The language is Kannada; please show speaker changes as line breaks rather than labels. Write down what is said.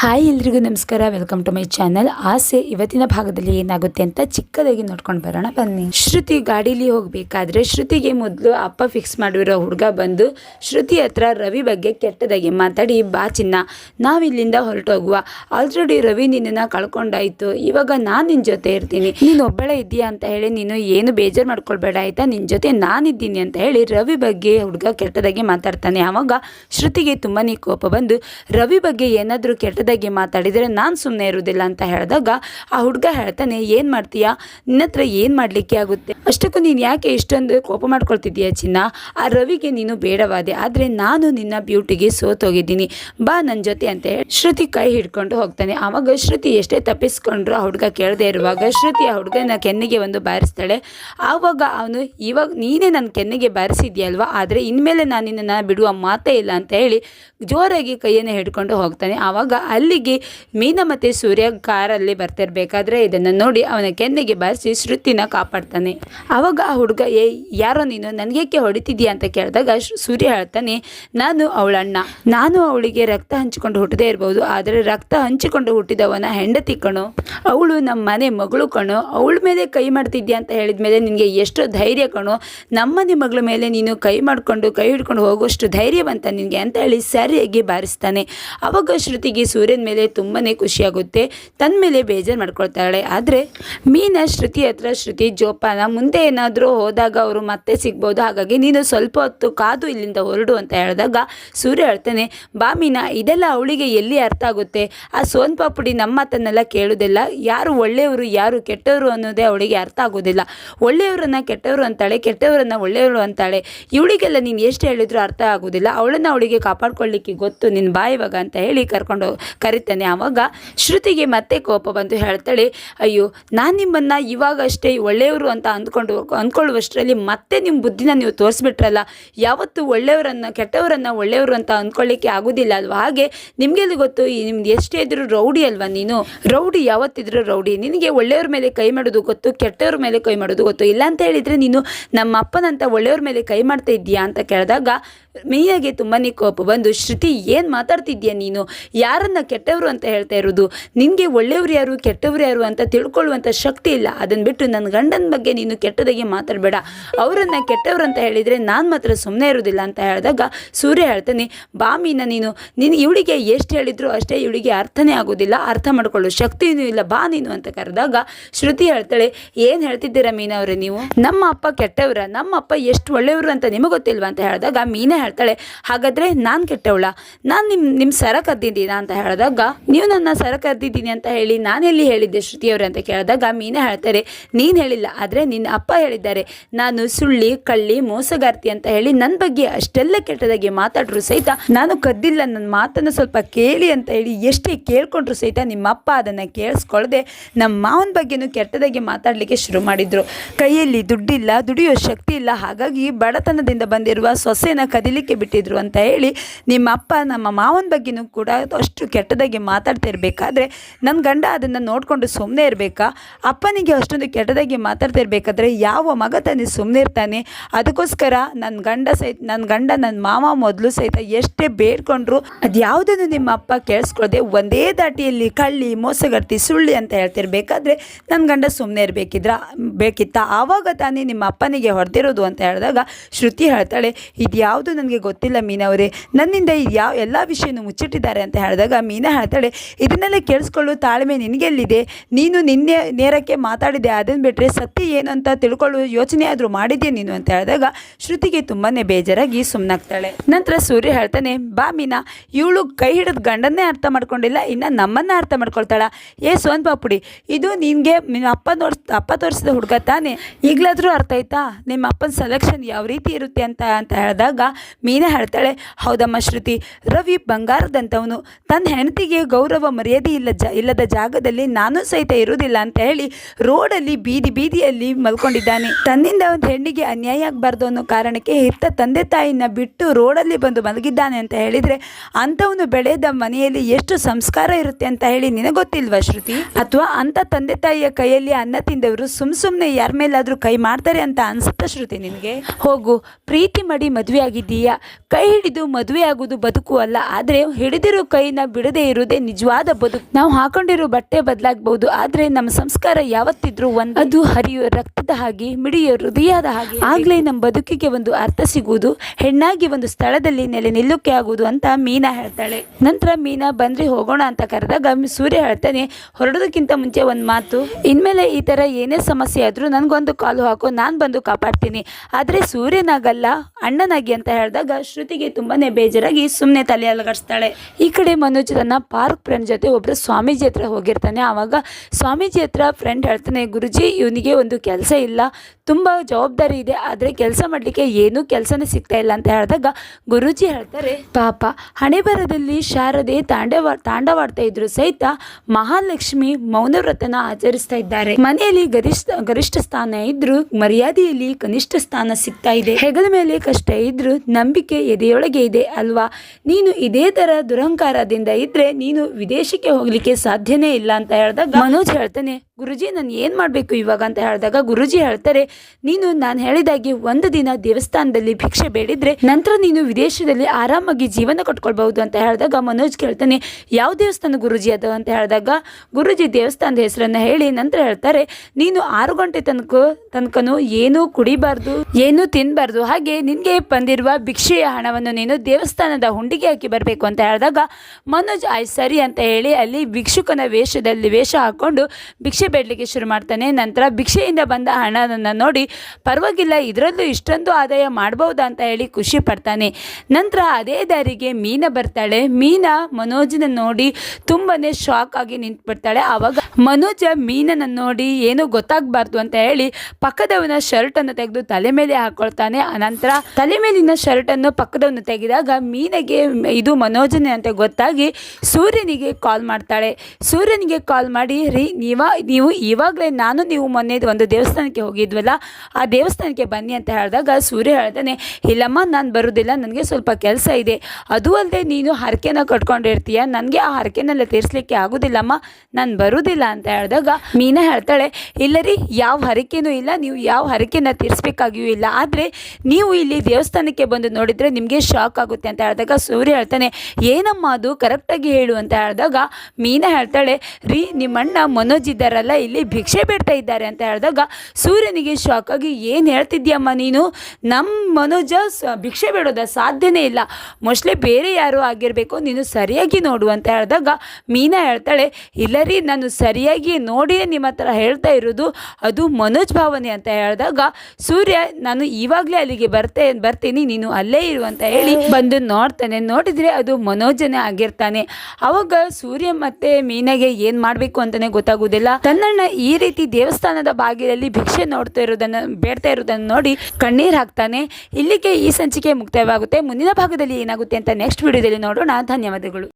ಹಾಯ್ ಎಲ್ರಿಗೂ ನಮಸ್ಕಾರ. ವೆಲ್ಕಮ್ ಟು ಮೈ ಚಾನಲ್ ಆಸೆ ಇವತ್ತಿನ ಭಾಗದಲ್ಲಿ ಏನಾಗುತ್ತೆ ಅಂತ ಚಿಕ್ಕದಾಗಿ ನೋಡ್ಕೊಂಡು ಬರೋಣ. ಬನ್ನಿ. ಶ್ರುತಿ ಗಾಡೀಲಿ ಹೋಗಬೇಕಾದ್ರೆ ಶ್ರುತಿಗೆ ಮೊದಲು ಅಪ್ಪ ಫಿಕ್ಸ್ ಮಾಡಿರೋ ಹುಡುಗ ಬಂದು ಶ್ರುತಿ ಹತ್ರ ರವಿ ಬಗ್ಗೆ ಕೆಟ್ಟದಾಗಿ ಮಾತಾಡಿ, ಬಾ ಚಿನ್ನ, ನಾವಿಲ್ಲಿಂದ ಹೊರಟೋಗುವ. ಆಲ್ರೆಡಿ ರವಿ ನಿನ್ನನ್ನು ಕಳ್ಕೊಂಡಾಯ್ತು. ಇವಾಗ ನಾನು ನಿನ್ನ ಜೊತೆ ಇರ್ತೀನಿ. ನೀನು ಒಬ್ಬಳೇ ಇದೆಯಾ ಅಂತ ಹೇಳಿ ನೀನು ಏನು ಬೇಜಾರು ಮಾಡ್ಕೊಳ್ಬೇಡ, ಆಯ್ತಾ? ನಿನ್ನ ಜೊತೆ ನಾನಿದ್ದೀನಿ ಅಂತ ಹೇಳಿ ರವಿ ಬಗ್ಗೆ ಹುಡುಗ ಕೆಟ್ಟದಾಗಿ ಮಾತಾಡ್ತಾನೆ. ಆವಾಗ ಶ್ರುತಿಗೆ ತುಂಬಾ ಕೋಪ ಬಂದು, ರವಿ ಬಗ್ಗೆ ಏನಾದರೂ ಕೆಟ್ಟದಾಗಿ ಮಾತಾಡಿದರೆ ನಾನು ಸುಮ್ಮನೆ ಇರೋದಿಲ್ಲ ಅಂತ ಹೇಳಿದಾಗ ಆ ಹುಡುಗ ಹೇಳ್ತಾನೆ, ಏನು ಮಾಡ್ತೀಯಾ? ನಿನ್ನ ಹತ್ರ ಏನು ಮಾಡಲಿಕ್ಕೆ ಆಗುತ್ತೆ? ಅಷ್ಟಕ್ಕೂ ನೀನು ಯಾಕೆ ಇಷ್ಟೊಂದು ಕೋಪ ಮಾಡ್ಕೊಳ್ತಿದ್ದೀಯ ಚಿನ್ನ? ಆ ರವಿಗೆ ನೀನು ಬೇಡವಾದೆ, ಆದರೆ ನಾನು ನಿನ್ನ ಬ್ಯೂಟಿಗೆ ಸೋತೋಗಿದ್ದೀನಿ. ಬಾ ನನ್ನ ಜೊತೆ ಅಂತ ಹೇಳಿ ಶ್ರುತಿ ಕೈ ಹಿಡ್ಕೊಂಡು ಹೋಗ್ತಾನೆ. ಆವಾಗ ಶ್ರುತಿ ಎಷ್ಟೇ ತಪ್ಪಿಸ್ಕೊಂಡ್ರು ಆ ಹುಡುಗ ಕೇಳದೆ ಇರುವಾಗ ಶ್ರುತಿ ಆ ಹುಡುಗನ ಕೆನ್ನಿಗೆ ಒಂದು ಬಾರಿಸ್ತಾಳೆ. ಆವಾಗ ಅವನು, ಇವಾಗ ನೀನೇ ನನ್ನ ಕೆನ್ನಿಗೆ ಬಾರಿಸಿದ್ಯಲ್ವಾ? ಆದರೆ ಇನ್ಮೇಲೆ ನಾನು ನಿನ್ನನ್ನು ಬಿಡುವ ಮಾತೇ ಇಲ್ಲ ಅಂತ ಹೇಳಿ ಜೋರಾಗಿ ಕೈಯನ್ನು ಹಿಡ್ಕೊಂಡು ಹೋಗ್ತಾನೆ. ಆವಾಗ ಅಲ್ಲಿಗೆ ಮೀನ ಮತ್ತು ಸೂರ್ಯ ಕಾರಲ್ಲಿ ಬರ್ತಿರ್ಬೇಕಾದ್ರೆ ಇದನ್ನು ನೋಡಿ ಅವನ ಕೆನ್ನೆಗೆ ಬಾರಿಸಿ ಶ್ರುತಿನ ಕಾಪಾಡ್ತಾನೆ. ಆವಾಗ ಆ ಹುಡುಗ, ಏ, ಯಾರೋ ನೀನು? ನನಗೇಕೆ ಹೊಡಿತಿದ್ಯಾ? ಅಂತ ಕೇಳಿದಾಗ ಸೂರ್ಯ ಹೇಳ್ತಾನೆ, ನಾನು ಅವಳಣ್ಣ ನಾನು ಅವಳಿಗೆ ರಕ್ತ ಹಂಚಿಕೊಂಡು ಹುಟ್ಟದೇ ಇರ್ಬೋದು, ಆದರೆ ರಕ್ತ ಹಂಚಿಕೊಂಡು ಹುಟ್ಟಿದವನ ಹೆಂಡತಿ ಕಣೋ. ಅವಳು ನಮ್ಮ ಮನೆ ಮಗಳು ಕಣೋ. ಅವಳ ಮೇಲೆ ಕೈ ಮಾಡ್ತಿದ್ಯಾ ಅಂತ ಹೇಳಿದ ಮೇಲೆ ನಿನಗೆ ಎಷ್ಟು ಧೈರ್ಯ ಕಣೋ. ನಮ್ಮನೆ ಮಗಳ ಮೇಲೆ ನೀನು ಕೈ ಮಾಡಿಕೊಂಡು, ಕೈ ಹಿಡ್ಕೊಂಡು ಹೋಗುವಷ್ಟು ಧೈರ್ಯ ಬಂತ ನಿನಗೆ ಅಂತ ಹೇಳಿ ಸರಿಯಾಗಿ ಬಾರಿಸ್ತಾನೆ. ಅವಾಗ ಶ್ರುತಿಗೆ ಸೂರ್ಯನ ಮೇಲೆ ತುಂಬಾ ಖುಷಿಯಾಗುತ್ತೆ. ತನ್ನ ಮೇಲೆ ಬೇಜಾರು ಮಾಡ್ಕೊಳ್ತಾಳೆ. ಆದರೆ ಮೀನ ಶ್ರುತಿ ಹತ್ರ ಶ್ರುತಿ, ಜೋಪಾನ ಮುಂದೆ ಏನಾದರೂ ಹೋದಾಗ ಅವರು ಮತ್ತೆ ಸಿಗ್ಬೋದು. ಹಾಗಾಗಿ ನೀನು ಸ್ವಲ್ಪ ಹೊತ್ತು ಕಾದು ಇಲ್ಲಿಂದ ಹೊರಡು ಅಂತ ಹೇಳಿದಾಗ ಸೂರ್ಯ ಹೇಳ್ತಾನೆ, ಬಾ ಮೀನಾ, ಇದೆಲ್ಲ ಅವಳಿಗೆ ಎಲ್ಲಿ ಅರ್ಥ ಆಗುತ್ತೆ? ಆ ಸೋನ್ ಪಾಪುಡಿ ನಮ್ಮ ಮಾತನ್ನೆಲ್ಲ ಕೇಳೋದಿಲ್ಲ. ಯಾರು ಒಳ್ಳೆಯವರು, ಯಾರು ಕೆಟ್ಟವರು ಅನ್ನೋದೇ ಅವಳಿಗೆ ಅರ್ಥ ಆಗೋದಿಲ್ಲ. ಒಳ್ಳೆಯವರನ್ನ ಕೆಟ್ಟವರು ಅಂತಾಳೆ, ಕೆಟ್ಟವರನ್ನ ಒಳ್ಳೆಯವರು ಅಂತಾಳೆ. ಇವಳಿಗೆಲ್ಲ ನೀನು ಎಷ್ಟು ಹೇಳಿದ್ರು ಅರ್ಥ ಆಗೋದಿಲ್ಲ. ಅವಳನ್ನು ಅವಳಿಗೆ ಕಾಪಾಡ್ಕೊಳ್ಳಿಕ್ಕೆ ಗೊತ್ತು. ನಿನ್ನ ಬಾ ಅಂತ ಹೇಳಿ ಕರ್ಕೊಂಡು ಕರಿತಾನೆ. ಆವಾಗ ಶ್ರುತಿಗೆ ಮತ್ತೆ ಕೋಪ ಬಂದು ಹೇಳ್ತಾಳೆ, ಅಯ್ಯೋ, ನಾನು ನಿಮ್ಮನ್ನು ಇವಾಗಷ್ಟೇ ಒಳ್ಳೆಯವರು ಅಂತ ಅಂದ್ಕೊಂಡು, ಅಂದ್ಕೊಳ್ಳುವಷ್ಟರಲ್ಲಿ ಮತ್ತೆ ನಿಮ್ಮ ಬುದ್ಧಿನ ನೀವು ತೋರಿಸ್ಬಿಟ್ರಲ್ಲ, ಯಾವತ್ತು ಒಳ್ಳೆಯವರನ್ನು, ಕೆಟ್ಟವರನ್ನ ಒಳ್ಳೆಯವರು ಅಂತ ಅಂದ್ಕೊಳ್ಳಿಕ್ಕೆ ಆಗೋದಿಲ್ಲ ಅಲ್ವಾ? ಹಾಗೆ ನಿಮಗೆಲ್ಲಿ ಗೊತ್ತು ನಿಮ್ಗೆ ಎಷ್ಟೇ ಇದ್ರೂ ರೌಡಿ ಅಲ್ವಾ ನೀನು? ರೌಡಿ ಯಾವತ್ತಿದ್ರೂ ರೌಡಿ. ನಿನಗೆ ಒಳ್ಳೆಯವ್ರ ಮೇಲೆ ಕೈ ಮಾಡೋದು ಗೊತ್ತು, ಕೆಟ್ಟವ್ರ ಮೇಲೆ ಕೈ ಮಾಡೋದು ಗೊತ್ತು. ಇಲ್ಲ ಅಂತ ಹೇಳಿದರೆ ನೀನು ನಮ್ಮ ಅಪ್ಪನಂತ ಒಳ್ಳೆಯವ್ರ ಮೇಲೆ ಕೈ ಮಾಡ್ತಾ ಇದ್ದೀಯಾ ಅಂತ ಕೇಳಿದಾಗ ಮೀನಾಗೆ ತುಂಬಾ ಕೋಪ ಬಂದು, ಶ್ರುತಿ, ಏನು ಮಾತಾಡ್ತಿದ್ಯಾ ನೀನು? ಯಾರನ್ನ ಕೆಟ್ಟವರು ಅಂತ ಹೇಳ್ತಾ ಇರೋದು ನಿನಗೆ ಒಳ್ಳೆಯವ್ರು ಯಾರು, ಕೆಟ್ಟವ್ರು ಯಾರು ಅಂತ ತಿಳ್ಕೊಳ್ಳುವಂಥ ಶಕ್ತಿ ಇಲ್ಲ. ಅದನ್ನು ಬಿಟ್ಟು ನನ್ನ ಗಂಡನ ಬಗ್ಗೆ ನೀನು ಕೆಟ್ಟದಾಗಿ ಮಾತಾಡಬೇಡ. ಅವರನ್ನು ಕೆಟ್ಟವ್ರು ಅಂತ ಹೇಳಿದರೆ ನಾನು ಮಾತ್ರ ಸುಮ್ಮನೆ ಇರೋದಿಲ್ಲ ಅಂತ ಹೇಳಿದಾಗ ಸೂರ್ಯ ಹೇಳ್ತಾನೆ ಬಾ ಮೀನ ನೀನು ನೀನು ಇವಳಿಗೆ ಎಷ್ಟು ಹೇಳಿದ್ರು ಅಷ್ಟೇ ಇವಳಿಗೆ ಅರ್ಥನೇ ಆಗೋದಿಲ್ಲ ಅರ್ಥ ಮಾಡ್ಕೊಳ್ಳೋ ಶಕ್ತಿನೂ ಇಲ್ಲ. ಬಾ ನೀನು ಅಂತ ಕರೆದಾಗ ಶ್ರುತಿ ಹೇಳ್ತಾಳೆ, ಏನು ಹೇಳ್ತಿದ್ದೀರಾ ಮೀನಾ ಅವರೇ ನೀವು? ನಮ್ಮ ಅಪ್ಪ ಕೆಟ್ಟವ್ರ, ನಮ್ಮ ಅಪ್ಪ ಎಷ್ಟು ಒಳ್ಳೆಯವರು ಅಂತ ನಿಮಗೆ ಗೊತ್ತಿಲ್ವಾ? ಅಂತ ಹೇಳಿದಾಗ ಮೀನ ಹೇಳ್ತಾಳೆ, ಹಾಗಾದರೆ ನಾನು ಕೆಟ್ಟವಳ? ನಾನು ನಿಮ್ಮ ನಿಮ್ಮ ಸರ ಕದ್ದಿದ್ದೀನಾ? ಅಂತ ಹೇಳಿದಾಗ ನೀವು ನನ್ನ ಸರ ಕರೆದಿದ್ದೀನಿ ಅಂತ ಹೇಳಿ ನಾನೆಲ್ಲಿ ಹೇಳಿದ್ದೆ ಶ್ರುತಿಯವ್ರೆ ಅಂತ ಕೇಳಿದಾಗ, ಮೀನಾ ಹೇಳ್ತಾರೆ, ನೀನು ಹೇಳಿಲ್ಲ, ಆದರೆ ನಿನ್ನ ಅಪ್ಪ ಹೇಳಿದ್ದಾರೆ. ನಾನು ಸುಳ್ಳಿ, ಕಳ್ಳಿ, ಮೋಸಗಾರ್ತಿ ಅಂತ ಹೇಳಿ ನನ್ನ ಬಗ್ಗೆ ಅಷ್ಟೆಲ್ಲ ಕೆಟ್ಟದಾಗಿ ಮಾತಾಡ್ರು ಸಹಿತ ನಾನು ಕದ್ದಿಲ್ಲ. ನನ್ನ ಮಾತನ್ನು ಸ್ವಲ್ಪ ಕೇಳಿ ಅಂತ ಹೇಳಿ ಎಷ್ಟೇ ಕೇಳ್ಕೊಂಡ್ರು ಸಹಿತ ನಿಮ್ಮ ಅಪ್ಪ ಅದನ್ನು ಕೇಳಿಸ್ಕೊಳ್ಳದೆ ನಮ್ಮ ಮಾವನ ಬಗ್ಗೆನೂ ಕೆಟ್ಟದಾಗಿ ಮಾತಾಡಲಿಕ್ಕೆ ಶುರು ಮಾಡಿದ್ರು. ಕೈಯಲ್ಲಿ ದುಡ್ಡಿಲ್ಲ, ದುಡಿಯೋ ಶಕ್ತಿ ಇಲ್ಲ. ಹಾಗಾಗಿ ಬಡತನದಿಂದ ಬಂದಿರುವ ಸೊಸೆನ ಕದಿಲಿಕ್ಕೆ ಬಿಟ್ಟಿದ್ರು ಅಂತ ಹೇಳಿ ನಿಮ್ಮ ಅಪ್ಪ ನಮ್ಮ ಮಾವನ ಬಗ್ಗೆನೂ ಕೂಡ ಅಷ್ಟು ಕೆಟ್ಟದಾಗಿ ಮಾತಾಡ್ತಾ ಇರಬೇಕಾದ್ರೆ ನನ್ನ ಗಂಡ ಅದನ್ನು ನೋಡಿಕೊಂಡು ಸುಮ್ಮನೆ ಇರಬೇಕಾ? ಅಪ್ಪನಿಗೆ ಅಷ್ಟೊಂದು ಕೆಟ್ಟದಾಗಿ ಮಾತಾಡ್ತಾ ಇರಬೇಕಾದ್ರೆ ಯಾವ ಮಗ ತಾನೇ ಸುಮ್ಮನೆ ಇರ್ತಾನೆ? ಅದಕ್ಕೋಸ್ಕರ ನನ್ನ ಗಂಡ ಸಹಿತ ನನ್ನ ಗಂಡ ನನ್ನ ಮಾವ ಮೊದಲು ಸಹಿತ ಎಷ್ಟೇ ಬೇಡ್ಕೊಂಡ್ರು ಅದ್ಯಾವುದನ್ನು ನಿಮ್ಮ ಅಪ್ಪ ಕೇಳಿಸ್ಕೊಳ್ದೆ ಒಂದೇ ದಾಟಿಯಲ್ಲಿ ಕಳ್ಳಿ, ಮೋಸಗರ್ತಿ, ಸುಳ್ಳಿ ಅಂತ ಹೇಳ್ತಿರ್ಬೇಕಾದ್ರೆ ನನ್ನ ಗಂಡ ಸುಮ್ಮನೆ ಇರಬೇಕಿದ್ರ, ಬೇಕಿತ್ತ? ಆವಾಗ ತಾನೇ ನಿಮ್ಮ ಅಪ್ಪನಿಗೆ ಹೊಡೆದಿರೋದು ಅಂತ ಹೇಳಿದಾಗ ಶ್ರುತಿ ಹೇಳ್ತಾಳೆ ಇದು ಯಾವುದು ನನಗೆ ಗೊತ್ತಿಲ್ಲ ಮೀನವರೇ ನನ್ನಿಂದ ಇದು ಯಾವ ಎಲ್ಲ ವಿಷಯನೂ ಮುಚ್ಚಿಟ್ಟಿದ್ದಾರೆ ಅಂತ ಹೇಳಿದಾಗ ಮೀನಾ ಹೇಳ್ತಾಳೆ ಇದನ್ನೆಲ್ಲ ಕೇಳಿಸ್ಕೊಳ್ಳೋ ತಾಳ್ಮೆ ನಿನಗೆಲ್ಲಿದೆ? ನೀನು ನಿನ್ನೆ ನೇರಕ್ಕೆ ಮಾತಾಡಿದೆ ಅದನ್ನು ಬಿಟ್ಟರೆ ಸತ್ಯ ಏನು ಅಂತ ತಿಳ್ಕೊಳ್ಳೋ ಯೋಚನೆ ಆದರೂ ಮಾಡಿದ್ಯಾ ನೀನು ಅಂತ ಹೇಳಿದಾಗ ಶ್ರುತಿಗೆ ತುಂಬಾ ಬೇಜಾರಾಗಿ ಸುಮ್ಮನಾಗ್ತಾಳೆ ನಂತರ ಸೂರ್ಯ ಹೇಳ್ತಾನೆ, ಬಾ ಮೀನಾ, ಇವಳು ಕೈ ಹಿಡಿದ ಗಂಡನ್ನೇ ಅರ್ಥ ಮಾಡ್ಕೊಂಡಿಲ್ಲ, ಇನ್ನು ನಮ್ಮನ್ನ ಅರ್ಥ ಮಾಡ್ಕೊಳ್ತಾಳ. ಏ ಸೋನ್ ಪಾಪುಡಿ ಇದು ನಿನಗೆ ನಿಮ್ಮ ಅಪ್ಪ ನೋಡ್ಸ್ ಅಪ್ಪ ತೋರಿಸಿದ ಹುಡುಗ ತಾನೆ? ಈಗಲಾದರೂ ಅರ್ಥ ಆಯ್ತಾ? ನಿಮ್ಮ ಅಪ್ಪನ ಸೆಲೆಕ್ಷನ್ ಯಾವ ರೀತಿ ಇರುತ್ತೆ ಅಂತ ಅಂತ ಹೇಳಿದಾಗ ಮೀನಾ ಹೇಳ್ತಾಳೆ, ಹೌದಮ್ಮ ಶ್ರುತಿ, ರವಿ ಬಂಗಾರದಂಥವನು ತನ್ನ ಹೆಂಡತಿಗೆ ಗೌರವ, ಮರ್ಯಾದೆ ಇಲ್ಲ ಜ, ಇಲ್ಲದ ಜಾಗದಲ್ಲಿ ನಾನು ಸಹಿತ ಇರುವುದಿಲ್ಲ ಅಂತ ಹೇಳಿ ರೋಡಲ್ಲಿ ಬೀದಿ ಬೀದಿಯಲ್ಲಿ ಮಲ್ಕೊಂಡಿದ್ದಾನೆ. ತನ್ನಿಂದ ಒಂದು ಹೆಣ್ಣಿಗೆ ಅನ್ಯಾಯ ಆಗಬಾರ್ದು ಅನ್ನೋ ಕಾರಣಕ್ಕೆ ಹೆತ್ತ ತಂದೆ ತಾಯಿನ ಬಿಟ್ಟು ರೋಡಲ್ಲಿ ಬಂದು ಮಲಗಿದ್ದಾನೆ ಅಂತ ಹೇಳಿದರೆ ಅಂಥವನು ಬೆಳೆದ ಮನೆಯಲ್ಲಿ ಎಷ್ಟು ಸಂಸ್ಕಾರ ಇರುತ್ತೆ ಅಂತ ಹೇಳಿ ನಿನಗೆ ಗೊತ್ತಿಲ್ವಾ ಶ್ರುತಿ? ಅಥವಾ ಅಂಥ ತಂದೆ ತಾಯಿಯ ಕೈಯಲ್ಲಿ ಅನ್ನ ತಿಂದವರು ಸುಮ್ ಸುಮ್ಮನೆ ಯಾರ ಮೇಲಾದರೂ ಕೈ ಮಾಡ್ತಾರೆ ಅಂತ ಅನ್ಸುತ್ತಾ ಶ್ರುತಿ ನಿನಗೆ? ಹೋಗು, ಪ್ರೀತಿ ಮಾಡಿ ಮದುವೆ ಆಗಿದ್ದೀಯಾ ಕೈ ಹಿಡಿದು ಮದುವೆ ಆಗೋದು ಬದುಕು ಅಲ್ಲ, ಆದರೆ ಹಿಡಿದಿರೋ ಕೈನ ಬಿಡ ಇರದೇ ಇರುವುದೇ ನಿಜವಾದ ಬದುಕು. ನಾವು ಹಾಕೊಂಡಿರೋ ಬಟ್ಟೆ ಬದಲಾಗಬಹುದು, ಆದ್ರೆ ನಮ್ಮ ಸಂಸ್ಕಾರ ಯಾವತ್ತಿದ್ರೂ ಒಂದು. ಅದು ಹರಿಯುವ ರಕ್ತದ ಹಾಗೆ ಮಿಡಿಯೋ ಹೃದಯದ ಹಾಗೆ. ಆಗ್ಲೇ ನಮ್ಮ ಬದುಕಿಗೆ ಒಂದು ಅರ್ಥ ಸಿಗುವುದು, ಹೆಣ್ಣಾಗಿ ಒಂದು ಸ್ಥಳದಲ್ಲಿ ನೆಲೆ ನಿಲ್ಲೋಕೆ ಆಗುವುದು ಅಂತ ಮೀನಾ ಹೇಳ್ತಾಳೆ. ನಂತರ ಮೀನಾ, ಬಂದ್ರೆ ಹೋಗೋಣ ಅಂತ ಕರೆದಾಗ ಸೂರ್ಯ ಹೇಳ್ತಾನೆ, ಹೊರಡೋದಕ್ಕಿಂತ ಮುಂಚೆ ಒಂದು ಮಾತು. ಇನ್ಮೇಲೆ ಈ ತರ ಏನೇ ಸಮಸ್ಯೆ ಆದ್ರೂ ನನ್ಗೊಂದು ಕಾಲು ಹಾಕೋ, ನಾನು ಬಂದು ಕಾಪಾಡ್ತೀನಿ. ಆದ್ರೆ ಸೂರ್ಯನಾಗಲ್ಲ, ಅಣ್ಣನಾಗಿ ಅಂತ ಹೇಳಿದಾಗ ಶ್ರುತಿಗೆ ತುಂಬಾನೇ ಬೇಜಾರಾಗಿ ಸುಮ್ಮನೆ ತಲೆ ಅಲಗಡಿಸ್ತಾಳೆ. ಈ ಕಡೆ ಮನೋಜ್ ತನ್ನ ಪಾರ್ಕ್ ಫ್ರೆಂಡ್ ಜೊತೆ ಒಬ್ರು ಸ್ವಾಮೀಜಿ ಹತ್ರ ಹೋಗಿರ್ತಾನೆ. ಆವಾಗ ಸ್ವಾಮೀಜಿ ಹತ್ರ ಫ್ರೆಂಡ್ ಹೇಳ್ತಾನೆ, ಗುರುಜಿ, ಇವನಿಗೆ ಒಂದು ಕೆಲಸ ಇಲ್ಲ. ತುಂಬ ಜವಾಬ್ದಾರಿ ಇದೆ. ಆದರೆ ಕೆಲಸ ಮಾಡಲಿಕ್ಕೆ ಏನೂ ಕೆಲಸನೇ ಸಿಗ್ತಾ ಇಲ್ಲ. ಅಂತ ಹೇಳಿದಾಗ ಗುರುಜಿ ಹೇಳ್ತಾರೆ, ಪಾಪ, ಹಣೆಬರದಲ್ಲಿ ಶಾರದೆ ತಾಂಡವ, ತಾಂಡವಾಡ್ತಾ ಇದ್ರು ಸಹಿತ ಮಹಾಲಕ್ಷ್ಮಿ ಮೌನವ್ರತನ ಆಚರಿಸ್ತಾ ಇದ್ದಾರೆ. ಮನೆಯಲ್ಲಿ ಗರಿಷ್ಠ ಗರಿಷ್ಠ ಸ್ಥಾನ ಇದ್ರು ಮರ್ಯಾದೆಯಲ್ಲಿ ಕನಿಷ್ಠ ಸ್ಥಾನ ಸಿಗ್ತಾ ಇದೆ. ಹೆಗಲ ಮೇಲೆ ಕಷ್ಟ ಇದ್ರು ನಂಬಿಕೆ ಎದೆಯೊಳಗೆ ಇದೆ ಅಲ್ವಾ? ನೀನು ಇದೇ ತರ ದುರಹಂಕಾರದಿಂದ ಇದ್ರೆ ನೀನು ವಿದೇಶಕ್ಕೆ ಹೋಗ್ಲಿಕ್ಕೆ ಸಾಧ್ಯನೇ ಇಲ್ಲ ಅಂತ ಹೇಳಿದಾಗ, ಮನೋಜ್ ಹೇಳ್ತಾನೆ, ಗುರುಜಿ ನಾನು ಏನು ಮಾಡಬೇಕು ಇವಾಗ? ಅಂತ ಹೇಳಿದಾಗ, ಗುರುಜಿ ಹೇಳ್ತಾರೆ, ನೀನು ನಾನು ಹೇಳಿದಾಗೆ ಒಂದು ದಿನ ದೇವಸ್ಥಾನದಲ್ಲಿ ಭಿಕ್ಷೆ ಬೇಡಿದ್ರೆ ನಂತರ ನೀನು ವಿದೇಶದಲ್ಲಿ ಆರಾಮಾಗಿ ಜೀವನ ಕಟ್ಕೊಳ್ಬಹುದು ಅಂತ ಹೇಳಿದಾಗ, ಮನೋಜ್ ಕೇಳ್ತಾನೆ, ಯಾವ ದೇವಸ್ಥಾನ ಗುರುಜಿ ಅದು? ಅಂತ ಹೇಳಿದಾಗ, ಗುರುಜಿ ದೇವಸ್ಥಾನದ ಹೆಸರನ್ನ ಹೇಳಿ, ನಂತರ ಹೇಳ್ತಾರೆ, ನೀನು ಆರು ಗಂಟೆ ತನಕ, ತನಕನು ಏನೂ ಕುಡಿಬಾರ್ದು, ಏನೂ ತಿನ್ನಬಾರ್ದು ಹಾಗೆ ನಿನಗೆ ಬಂದಿರುವ ಭಿಕ್ಷೆಯ ಹಣವನ್ನು ನೀನು ದೇವಸ್ಥಾನದ ಹುಂಡಿಗೆ ಹಾಕಿ ಬರಬೇಕು. ಅಂತ ಹೇಳಿದಾಗ, ಮನೋಜ್ ಆಯ್, ಸರಿ ಅಂತ ಹೇಳಿ ಅಲ್ಲಿ ಭಿಕ್ಷುಕನ ವೇಷದಲ್ಲಿ ವೇಷ ಹಾಕ್ಕೊಂಡು ಭಿಕ್ಷೆ ಬೇಡಲಿಕ್ಕೆ ಶುರು ಮಾಡ್ತಾನೆ. ನಂತರ ಭಿಕ್ಷೆಯಿಂದ ಬಂದ ಹಣವನ್ನು ನೋಡಿ, ಪರವಾಗಿಲ್ಲ, ಇದರಲ್ಲೂ ಇಷ್ಟೊಂದು ಆದಾಯ ಮಾಡ್ಬೋದಾ? ಅಂತ ಹೇಳಿ ಖುಷಿ ಪಡ್ತಾನೆ. ನಂತರ ಅದೇ ದಾರಿಗೆ ಮೀನ ಬರ್ತಾಳೆ. ಮೀನಾ ಮನೋಜನ ನೋಡಿ ತುಂಬಾನೇ ಶಾಕ್ ಆಗಿ ನಿಂತ್ಬಿಡ್ತಾಳೆ. ಆವಾಗ ಮನೋಜ ಮೀನನ್ನು ನೋಡಿ, ಏನು ಗೊತ್ತಾಗಬಾರ್ದು ಅಂತ ಹೇಳಿ ಪಕ್ಕದವನ ಶರ್ಟ್ ಅನ್ನು ತೆಗೆದು ತಲೆ ಮೇಲೆ ಹಾಕೊಳ್ತಾನೆ. ಅನಂತರ ತಲೆ ಮೇಲಿನ ಶರ್ಟ್ ಅನ್ನು ಪಕ್ಕದವನು ತೆಗೆದಾಗ ಮೀನಿಗೆ, ಇದು ಮನೋಜನೆ ಅಂತ ಗೊತ್ತಾಗಿ ಸೂರ್ಯನಿಗೆ ಕಾಲ್ ಮಾಡ್ತಾಳೆ. ಸೂರ್ಯನಿಗೆ ಕಾಲ್ ಮಾಡಿ, ರೀ, ನೀವ, ನೀವು ಇವಾಗಲೇ ನಾನು ನೀವು ಮೊನ್ನೆ ಒಂದು ದೇವಸ್ಥಾನಕ್ಕೆ ಹೋಗಿದ್ವಲ್ಲ, ಆ ದೇವಸ್ಥಾನಕ್ಕೆ ಬನ್ನಿ ಅಂತ ಹೇಳಿದಾಗ ಸೂರ್ಯ ಹೇಳ್ತಾನೆ, ಇಲ್ಲಮ್ಮ, ನಾನು ಬರೋದಿಲ್ಲ, ನನಗೆ ಸ್ವಲ್ಪ ಕೆಲಸ ಇದೆ. ಅದು ಅಲ್ಲದೆ ನೀನು ಹರಕೆನ ಕಟ್ಕೊಂಡಿರ್ತೀಯ? ನನಗೆ ಆ ಹರಕೆನೆಲ್ಲ ತೀರಿಸ್ಲಿಕ್ಕೆ ಆಗೋದಿಲ್ಲಮ್ಮ, ನಾನು ಬರೋದಿಲ್ಲ ಅಂತ ಹೇಳಿದಾಗ ಮೀನಾ ಹೇಳ್ತಾಳೆ, ಇಲ್ಲ ರೀ, ಯಾವ ಹರಕೆನೂ ಇಲ್ಲ, ನೀವು ಯಾವ ಹರಕೆನ ತೀರಿಸ್ಬೇಕಾಗಿಯೂ ಇಲ್ಲ. ಆದರೆ ನೀವು ಇಲ್ಲಿ ದೇವಸ್ಥಾನಕ್ಕೆ ಬಂದು ನೋಡಿದರೆ ನಿಮಗೆ ಶಾಕ್ ಆಗುತ್ತೆ. ಅಂತ ಹೇಳಿದಾಗ ಸೂರ್ಯ ಹೇಳ್ತಾನೆ, ಏನಮ್ಮ ಅದು? ಕರೆಕ್ಟಾಗಿ ಹೇಳು ಅಂತ ಹೇಳಿದಾಗ ಮೀನಾ ಹೇಳ್ತಾಳೆ, ರೀ, ನಿಮ್ಮಣ್ಣ ಮನೋಜ್ ಇದ್ದಾರಲ್ಲ, ಇಲ್ಲಿ ಭಿಕ್ಷೆ ಬೇಡ್ತಾ ಇದ್ದಾರೆ ಅಂತ ಹೇಳಿದಾಗ ಸೂರ್ಯನಿಗೆ ಶಾಕ್ ಆಗಿ, ಏನು ಹೇಳ್ತಿದ್ಯಮ್ಮ ನೀನು? ನಮ್ಮ ಮನೋಜ ಭಿಕ್ಷೆ ಬೇಡೋದ? ಸಾಧ್ಯನೇ ಇಲ್ಲ. ಮೋಸ್ಟ್ಲಿ ಬೇರೆ ಯಾರು ಆಗಿರಬೇಕು, ನೀನು ಸರಿಯಾಗಿ ನೋಡು ಅಂತ ಹೇಳಿದಾಗ ಮೀನಾ ಹೇಳ್ತಾಳೆ, ಇಲ್ಲ ರೀ, ನಾನು ಸರಿಯಾಗಿ ನೋಡಿಯೇ ನಿಮ್ಮ ಹತ್ರ ಹೇಳ್ತಾ ಇರೋದು, ಅದು ಮನೋಜ್ ಭಾವನೆ ಅಂತ ಹೇಳಿದಾಗ ಸೂರ್ಯ, ನಾನು ಇವಾಗಲೇ ಅಲ್ಲಿಗೆ ಬರ್ತೆ, ಬರ್ತೀನಿ, ನೀನು ಅಲ್ಲೇ ಇರು ಅಂತ ಹೇಳಿ ಬಂದು ನೋಡ್ತಾನೆ. ನೋಡಿದ್ರೆ ಅದು ಮನೋಜನೇ ಆಗಿರ್ತಾನೆ ಅವಾಗ ಸೂರ್ಯ ಮತ್ತೆ ಮೀನಾಗೆ ಏನ್ ಮಾಡ್ಬೇಕು ಅಂತಾನೆ ಗೊತ್ತಾಗುವುದಿಲ್ಲ ತನ್ನಣ್ಣ ಈ ರೀತಿ ದೇವಸ್ಥಾನದ ಬಾಗಿಲಲ್ಲಿ ಭಿಕ್ಷೆ ನೋಡ್ತಾ ಇರೋದನ್ನ, ಬೇಡ್ತಾ ಇರೋದನ್ನ ನೋಡಿ ಕಣ್ಣೀರ್ ಹಾಕ್ತಾನೆ. ಇಲ್ಲಿಗೆ ಈ ಸಂಚಿಕೆ ಮುಕ್ತಾಯವಾಗುತ್ತೆ. ಮುಂದಿನ ಭಾಗದಲ್ಲಿ ಏನಾಗುತ್ತೆ ಅಂತ ನೆಕ್ಸ್ಟ್ ವಿಡಿಯೋದಲ್ಲಿ ನೋಡೋಣ. ಧನ್ಯವಾದಗಳು.